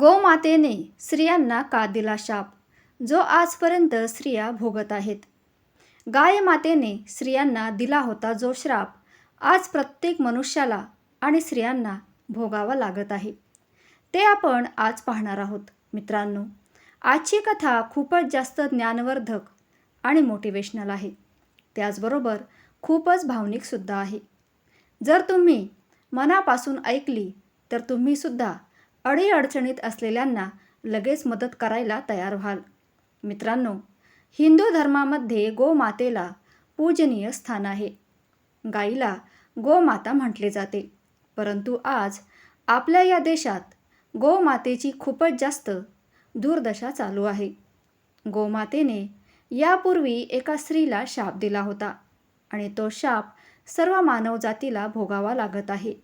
गोमातेने स्त्रियांना का दिला शाप? जो आजपर्यंत स्त्रिया भोगत आहेत. गायमातेने स्त्रियांना दिला होता जो श्राप. आज प्रत्येक मनुष्याला आणि स्त्रियांना भोगावा लागत आहे. ते आपण आज पाहणार आहोत. मित्रांनो आजची कथा खूपच जास्त ज्ञानवर्धक आणि मोटिवेशनल आहे. त्याचबरोबर खूपच भावनिकसुद्धा आहे. जर तुम्ही मनापासून ऐकली तर तुम्हीसुद्धा अडीअडचणीत असलेल्यांना लगेच मदत करायला तयार व्हाल. मित्रांनो हिंदू धर्मामध्ये गोमातेला पूजनीय स्थान आहे. गाईला गोमाता म्हटले जाते. परंतु आज आपल्या या देशात गोमातेची खूपच जास्त दुर्दशा चालू आहे. गोमातेने यापूर्वी एका स्त्रीला शाप दिला होता आणि तो शाप सर्व मानवजातीला भोगावा लागत आहे.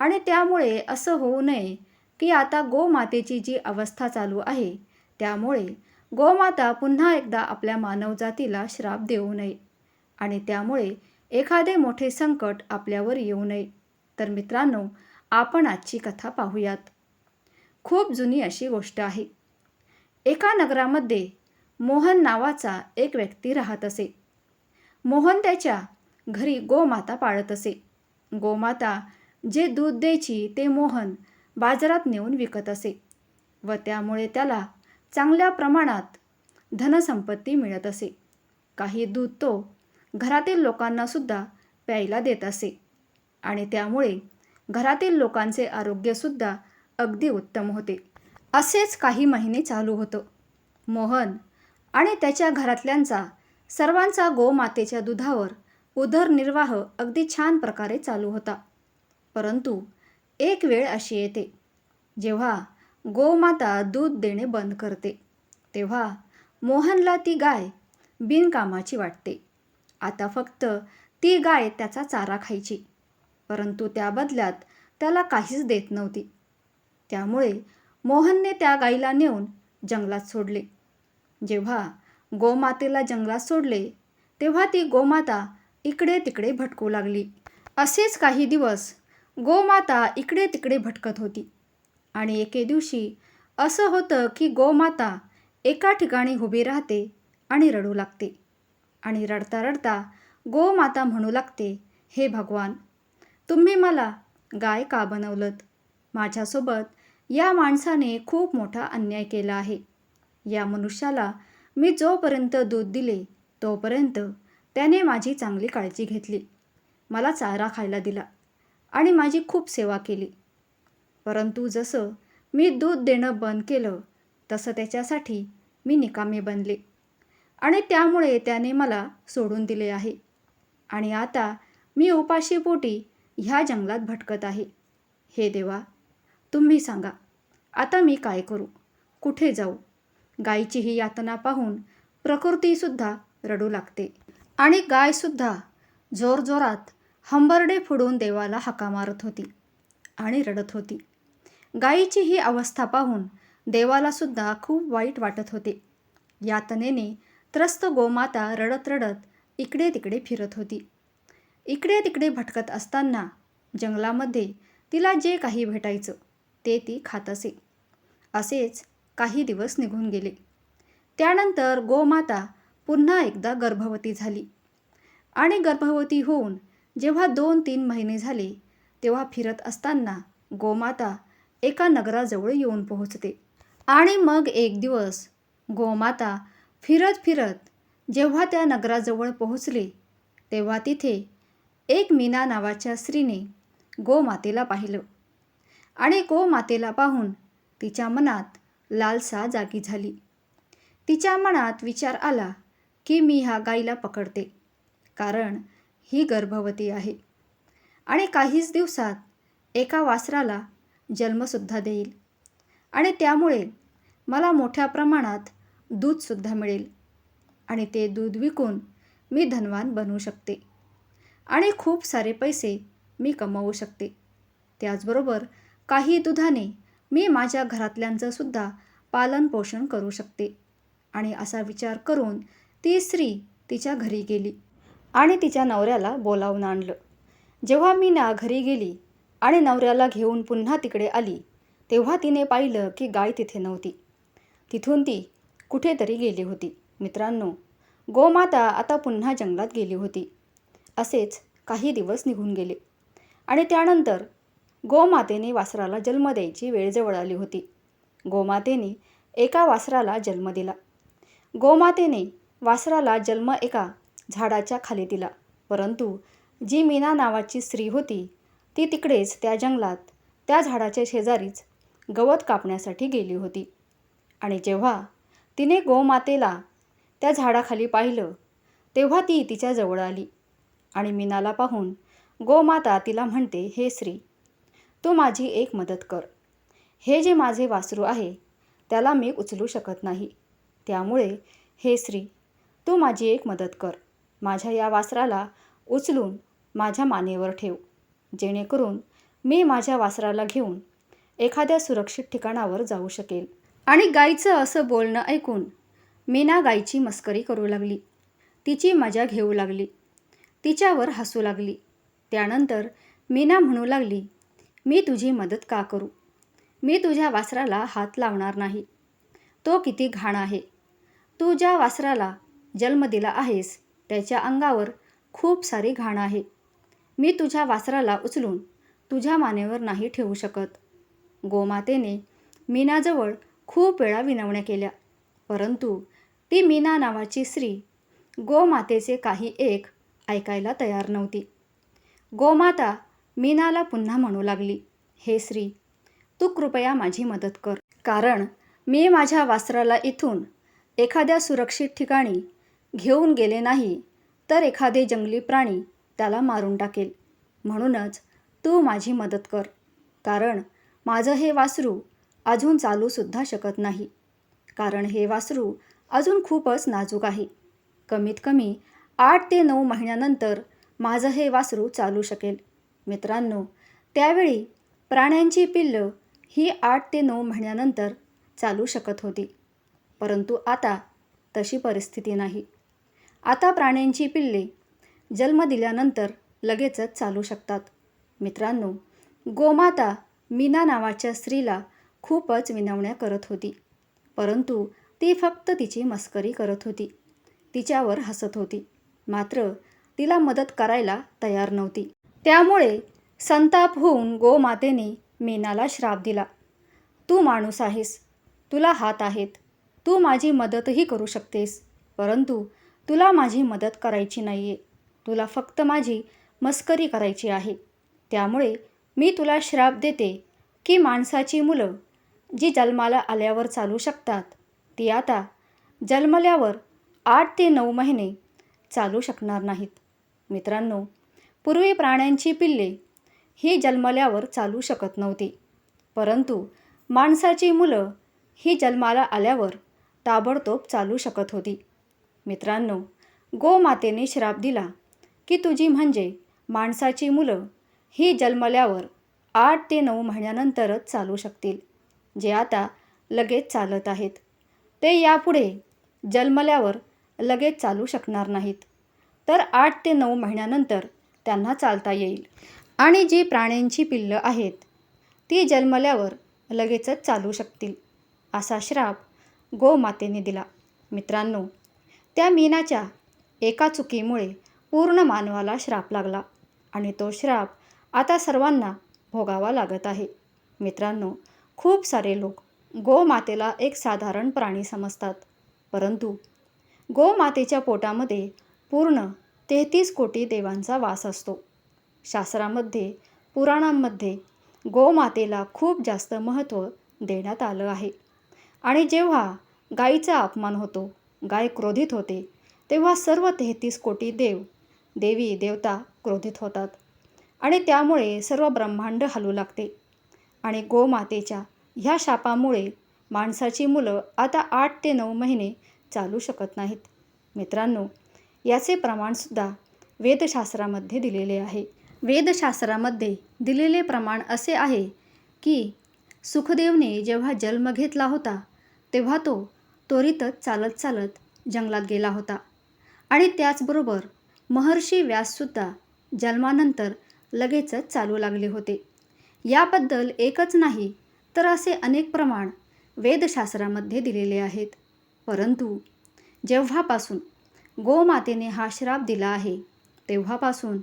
आणि त्यामुळे असं होऊ नये की आता गोमातेची जी अवस्था चालू आहे त्यामुळे गोमाता पुन्हा एकदा आपल्या मानवजातीला श्राप देऊ नये आणि त्यामुळे एखादे मोठे संकट आपल्यावर येऊ नये. तर मित्रांनो आपण आजची कथा पाहूयात. खूप जुनी अशी गोष्ट आहे. एका नगरामध्ये मोहन नावाचा एक व्यक्ती राहत असे. मोहन त्याच्या घरी गोमाता पाळत असे. गोमाता जे दूध द्यायची ते मोहन बाजारात नेऊन विकत असे व त्यामुळे त्याला चांगल्या प्रमाणात धनसंपत्ती मिळत असे. काही दूध तो घरातील लोकांनासुद्धा प्यायला देत असे आणि त्यामुळे घरातील लोकांचे आरोग्यसुद्धा अगदी उत्तम होते. असेच काही महिने चालू होतं. मोहन आणि त्याच्या घरातल्यांचा सर्वांचा गोमातेच्या दुधावर उदरनिर्वाह अगदी छान प्रकारे चालू होता. परंतु एक वेळ अशी येते. जेव्हा गोमाता दूध देणे बंद करते तेव्हा मोहनला ती गाय बिनकामाची वाटते. आता फक्त ती गाय त्याचा चारा खायची परंतु त्या बदल्यात त्याला काहीच देत नव्हती. त्यामुळे मोहनने त्या गाईला नेऊन जंगलात सोडले. जेव्हा गोमातेला जंगलात सोडले तेव्हा ती गोमाता इकडे तिकडे भटकू लागली. असेच काही दिवस गोमाता इकडे तिकडे भटकत होती. आणि एके दिवशी असं होतं की गोमाता एका ठिकाणी उभी राहते आणि रडू लागते. आणि रडता रडता गोमाता म्हणू लागते हे भगवान तुम्ही मला गाय का बनवलत? माझ्यासोबत या माणसाने खूप मोठा अन्याय केला आहे. या मनुष्याला मी जोपर्यंत दूध दिले तोपर्यंत त्याने माझी चांगली काळजी घेतली. मला चारा खायला दिला. आणि माझी खूप सेवा केली. परंतु जसं मी दूध देणं बंद केलं तसं त्याच्यासाठी मी निकामी बनले. आणि त्यामुळे त्याने मला सोडून दिले आहे. आणि आता मी उपाशीपोटी ह्या जंगलात भटकत आहे. हे देवा तुम्ही सांगा आता मी काय करू? कुठे जाऊ? गायीची ही यातना पाहून प्रकृतीसुद्धा रडू लागते. आणि गायसुद्धा जोरजोरात हंबरडे फुडून देवाला हाका मारत होती आणि रडत होती. गायीची ही अवस्था पाहून देवालासुद्धा खूप वाईट वाटत होते. यातनेने त्रस्त गोमाता रडत रडत इकडे तिकडे फिरत होती. इकडे तिकडे भटकत असताना जंगलामध्ये तिला जे काही भेटायचं ते ती खात असे. असेच काही दिवस निघून गेले. त्यानंतर गोमाता पुन्हा एकदा गर्भवती झाली आणि गर्भवती होऊन जेव्हा दोन तीन महिने झाले तेव्हा फिरत असताना गोमाता एका नगराजवळ येऊन पोहोचते. आणि मग एक दिवस गोमाता फिरत फिरत जेव्हा त्या नगराजवळ पोहोचले तेव्हा तिथे एक मीना नावाच्या स्त्रीने गोमातेला पाहिलं. आणि गोमातेला पाहून तिच्या मनात लालसा जागी झाली. तिच्या मनात विचार आला की मी ह्या गाईला पकडते. कारण ही गर्भवती आहे. आणि काहीच दिवसात एका वासराला जन्मसुद्धा देईल. आणि त्यामुळे मला मोठ्या प्रमाणात दूधसुद्धा मिळेल. आणि ते दूध विकून मी धनवान बनवू शकते. आणि खूप सारे पैसे मी कमवू शकते. त्याचबरोबर काही दुधाने मी माझ्या घरातल्यांचंसुद्धा पालनपोषण करू शकते. आणि असा विचार करून ती स्त्री तिच्या घरी गेली. आणि तिच्या नवऱ्याला बोलावून आणलं. जेव्हा मीना घरी गेली आणि नवऱ्याला घेऊन पुन्हा तिकडे आली तेव्हा तिने पाहिलं की गाय तिथे नव्हती. तिथून ती कुठेतरी गेली होती. मित्रांनो गोमाता आता पुन्हा जंगलात गेली होती. असेच काही दिवस निघून गेले. आणि त्यानंतर गोमातेने वासराला जन्म द्यायची वेळ जवळ आली होती. गोमातेने एका वासराला जन्म दिला. गोमातेने वासराला जन्म एका झाडाच्या खाली दिला. परंतु जी मीना नावाची स्त्री होती ती तिकडेच त्या जंगलात त्या झाडाच्या शेजारीच गवत कापण्यासाठी गेली होती. आणि जेव्हा तिने गोमातेला त्या झाडाखाली पाहिलं तेव्हा ती तिच्या जवळ आली. आणि मीनाला पाहून गोमाता तिला म्हणते हे श्री तू माझी एक मदत कर. हे जे माझे वासरू आहे त्याला मी उचलू शकत नाही. त्यामुळे हे श्री तू माझी एक मदत कर. माझ्या या वासराला उचलून माझ्या मानेवर ठेव. जेणेकरून मी माझ्या वासराला घेऊन एखाद्या सुरक्षित ठिकाणावर जाऊ शकेल. आणि गाईचं असं बोलणं ऐकून मीना गाईची मस्करी करू लागली. तिची मजा घेऊ लागली. तिच्यावर हसू लागली. त्यानंतर मीना म्हणू लागली मी तुझी मदत का करू? मी तुझ्या वासराला हात लावणार नाही. तो किती घाण आहे. तू ज्या वासराला जन्म दिला आहेस त्याच्या अंगावर खूप सारी घाण आहे. मी तुझ्या वासराला उचलून तुझ्या मानेवर नाही ठेवू शकत. गोमातेने मीनाजवळ खूप वेळा विनवण्या केल्या. परंतु ती मीना नावाची स्त्री गोमातेचे काही एक ऐकायला तयार नव्हती. गोमाता मीनाला पुन्हा म्हणू लागली हे श्री तू कृपया माझी मदत कर. कारण मी माझ्या वासराला इथून एखाद्या सुरक्षित ठिकाणी घेऊन गेले नाही तर एखादे जंगली प्राणी त्याला मारून टाकेल. म्हणूनच तू माझी मदत कर कारण माझं हे वासरू अजून चालूसुद्धा शकत नाही. कारण हे वासरू अजून खूपच नाजूक आहे. कमीत कमी आठ ते नऊ महिन्यानंतर माझं हे वासरू चालू शकेल. मित्रांनो त्यावेळी प्राण्यांची पिल्लं ही आठ ते नऊ महिन्यानंतर चालू शकत होती. परंतु आता तशी परिस्थिती नाही. आता प्राण्यांची पिल्ले जन्म दिल्यानंतर लगेचच चालू शकतात. मित्रांनो गोमाता मीना नावाच्या स्त्रीला खूपच विनवण्या करत होती. परंतु ती फक्त तिची मस्करी करत होती. तिच्यावर हसत होती. मात्र तिला मदत करायला तयार नव्हती. त्यामुळे संताप होऊन गोमातेने मीनाला श्राप दिला. तू माणूस आहेस. तुला हात आहेत. तू माझी मदतही करू शकतेस. परंतु तुला माझी मदत करायची नाही आहे तुला फक्त माझी मस्करी करायची आहे. त्यामुळे मी तुला श्राप देते की माणसाची मुलं जी जन्माला आल्यावर चालू शकतात ती आता जन्मल्यावर आठ ते नऊ महिने चालू शकणार नाहीत. मित्रांनो पूर्वी प्राण्यांची पिल्ले ही जन्मल्यावर चालू शकत नव्हती. परंतु माणसाची मुलं ही जन्माला आल्यावर ताबडतोब चालू शकत होती. मित्रांनो गोमातेने श्राप दिला की तुझी म्हणजे माणसाची मुलं ही जन्मल्यावर आठ ते नऊ महिन्यानंतरच चालू शकतील जे आता लगेच चालत आहेत. ते यापुढे जन्मल्यावर लगेच चालू शकणार नाहीत. तर आठ ते नऊ महिन्यानंतर त्यांना चालता येईल. आणि जी प्राण्यांची पिल्लं आहेत ती जन्मल्यावर लगेचच चालू शकतील असा श्राप गोमातेने दिला. मित्रांनो त्या मीनाच्या एका चुकीमुळे पूर्ण मानवाला श्राप लागला आणि तो श्राप आता सर्वांना भोगावा लागत आहे. मित्रांनो खूप सारे लोक गोमातेला एक साधारण प्राणी समजतात. परंतु गोमातेच्या पोटामध्ये पूर्ण तेहतीस कोटी देवांचा वास असतो. शास्त्रामध्ये पुराणांमध्ये गोमातेला खूप जास्त महत्त्व देण्यात आलं आहे. आणि जेव्हा गाईचा अपमान होतो गाय क्रोधित होते. तेव्हा सर्व तेहतीस कोटी देव देवी देवता क्रोधित होतात. आणि त्यामुळे सर्व ब्रह्मांड हलू लागते. आणि गोमातेच्या ह्या शापामुळे माणसाची मुलं आता आठ ते नऊ महिने चालू शकत नाहीत. मित्रांनो याचे प्रमाणसुद्धा वेदशास्त्रामध्ये दिलेले आहे. वेदशास्त्रामध्ये दिलेले प्रमाण असे आहे की सुखदेवने जेव्हा जन्म घेतला होता तेव्हा तो त्वरितच चालत चालत जंगलात गेला होता. आणि त्याचबरोबर महर्षी व्याससुद्धा जन्मानंतर लगेचच चालू लागले होते. याबद्दल एकच नाही तर असे अनेक प्रमाण वेदशास्त्रामध्ये दिलेले आहेत. परंतु जेव्हापासून गोमातेने हा श्राप दिला आहे तेव्हापासून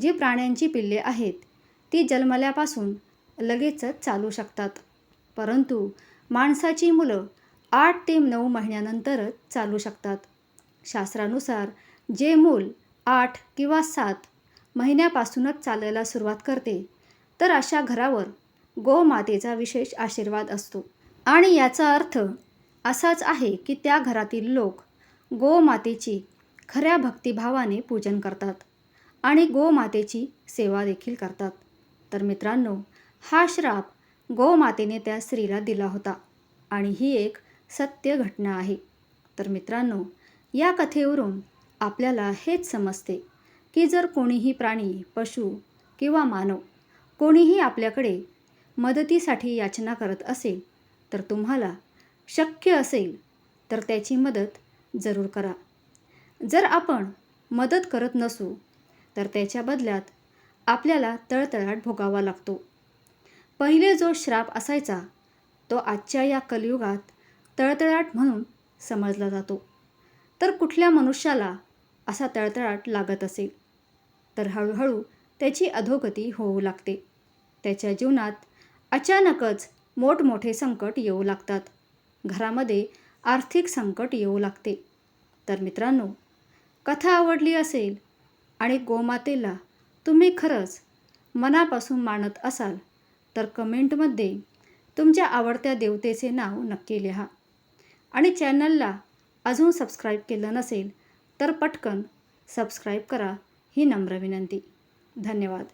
जी प्राण्यांची पिल्ले आहेत ती जन्मल्यापासून लगेचच चालू शकतात. परंतु माणसाची मुलं आठ ते नऊ महिन्यानंतरच चालू शकतात. शास्त्रानुसार जे मूल आठ किंवा सात महिन्यापासूनच चालायला सुरुवात करते तर अशा घरावर गोमातेचा विशेष आशीर्वाद असतो. आणि याचा अर्थ असाच आहे की त्या घरातील लोक गोमातेची खऱ्या भक्तिभावाने पूजन करतात आणि गोमातेची सेवा देखील करतात. तर मित्रांनो हा श्राप गोमातेने त्या स्त्रीला दिला होता आणि ही एक सत्य घटना आहे. तर मित्रांनो या कथेवरून आपल्याला हेच समजते की जर कोणीही प्राणी पशु किंवा मानव कोणीही आपल्याकडे मदतीसाठी याचना करत असेल तर तुम्हाला शक्य असेल तर त्याची मदत जरूर करा. जर आपण मदत करत नसू तर त्याच्या बदल्यात आपल्याला तळतळाट भोगावा लागतो. पहिले जो श्राप असायचा तो आजच्या या कलियुगात तळतळाट म्हणून समजला जातो. तर कुठल्या मनुष्याला असा तळतळाट लागत असेल? तर हळूहळू त्याची अधोगती होऊ लागते. त्याच्या जीवनात अचानकच मोठमोठे संकट येऊ लागतात. घरामध्ये आर्थिक संकट येऊ लागते. तर मित्रांनो कथा आवडली असेल आणि गोमातेला तुम्ही खरंच मनापासून मानत असाल तर कमेंटमध्ये तुमच्या आवडत्या देवतेचे नाव नक्की लिहा. आणि चॅनलला अजून सबस्क्राईब केलं नसेल तर पटकन सबस्क्राईब करा ही नम्र विनंती. धन्यवाद.